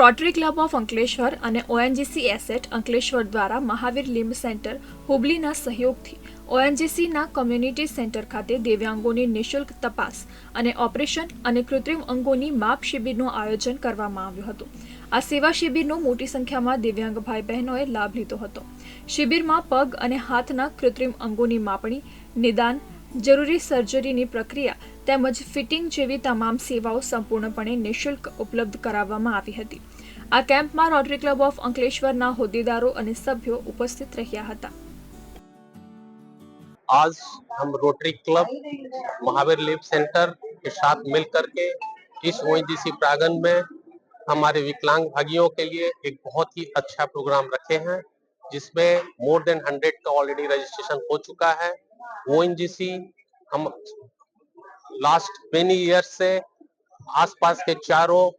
Rotary club of Ankleshwar અને ONGC asset Ankleshwar દ્વારા Mahavir લિંબ centre હુબલીના સહયોગથી ઓએનજીસીના કોમ્યુનિટી સેન્ટર ખાતે દિવ્યાંગોની નિઃશુલ્ક તપાસ અને ઓપરેશન અને કૃત્રિમ અંગોની માપ શિબિરનું આયોજન કરવામાં આવ્યું હતું. આ સેવા શિબિરનો મોટી સંખ્યામાં દિવ્યાંગ ભાઈ બહેનોએ લાભ લીધો હતો. શિબિરમાં પગ અને હાથના કૃત્રિમ અંગોની માપણી, નિદાન, જરૂરી સર્જરીની પ્રક્રિયા તેમજ ફિટિંગ જેવી તમામ સેવાઓ સંપૂર્ણપણે નિઃશુલ્ક ઉપલબ્ધ કરાવવામાં આવી હતી આ કેમ્પમાં રોટરી ક્લબ ઓફ અંકલેશ્વરના હોદ્દેદારો અને સભ્યો ઉપસ્થિત રહ્યા હતા आज हम Rotary Club Mahavir live centre के साथ मिल करके इस ओएनजीसी प्रांगण में हमारे विकलांग भाइयों के लिए एक बहुत ही अच्छा प्रोग्राम रखे हैं जिसमें मोर देन हंड्रेड का ऑलरेडी रजिस्ट्रेशन हो चुका है ओएनजीसी हम लास्ट मेनी ईयर से आसपास के चारों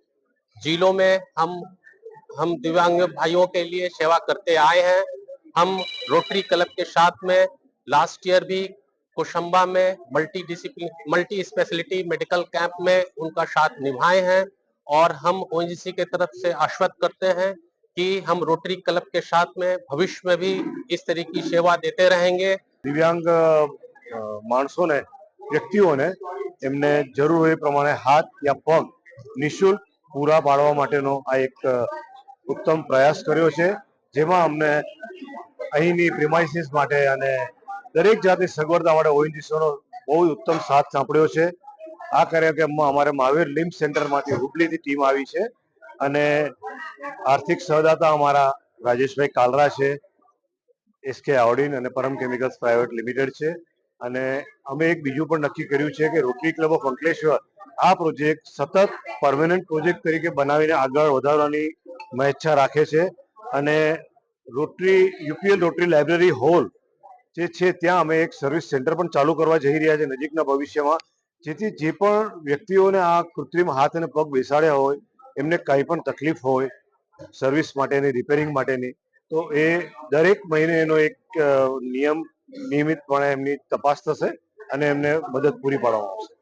जिलों में हम हम दिव्यांग भाइयों के लिए सेवा करते आए हैं। हम रोटरी क्लब के साथ में लास्ट ईयर भी कोशंबा में multi discipline multi speciality medical camp में उनका साथ निभाए हैं और हम ओ के तरफ़ से आश्वस्त करते हैं कि हम रोटरी क्लब के साथ में भविष्य में भी इस तरह की सेवा देते रहेंगे। दिव्यांग मानसों ने, व्यक्तियों ने એમને જરૂર હોય પ્રમાણે હાથ યા પગ નિઃશુલ્ક પૂરા પાડવા માટેનો આ એક ઉત્તમ પ્રયાસ કર્યો છે, જેમાં અમને અહીંની પ્રિમાઇસીસ માટે અને દરેક જાતની સગવડતા માટે ઓએનજીસીનો બહુ ઉત્તમ સાથ સાંપડ્યો છે. આ કાર્યક્રમમાં અમારે મહાવીર લિમ્પ સેન્ટરમાંથી હુબલીની ટીમ આવી છે અને આર્થિક સહદાતા અમારા રાજેશભાઈ કાલરા છે એસકે આવડીન અને પરમ કેમિકલ્સ પ્રાઇવેટ લિમિટેડ છે. અને અમે એક બીજું પણ નક્કી કર્યું છે કે રોટરી ક્લબ ઓફ અંકલેશ્વર આ પ્રોજેક્ટ સતત પરમેનન્ટ પ્રોજેક્ટ તરીકે બનાવીને આગળ વધારવાની મહેચ્છા રાખે છે. અને rotary, UPL rotary library hall જે છે ત્યાં અમે એક સર્વિસ સેન્ટર પણ ચાલુ કરવા જઈ રહ્યા છે નજીકના ભવિષ્યમાં. જેથી જે પણ વ્યક્તિઓને આ કૃત્રિમ હાથ અને પગ બેસાડ્યા હોય, એમને કંઈ પણ તકલીફ હોય સર્વિસ માટેની રિપેરિંગ માટેની, તો એ દરેક મહિને એનો એક નિયમ નિયમિતપણે એમની તપાસ થશે અને એમને મદદ પૂરી પાડવામાં આવશે.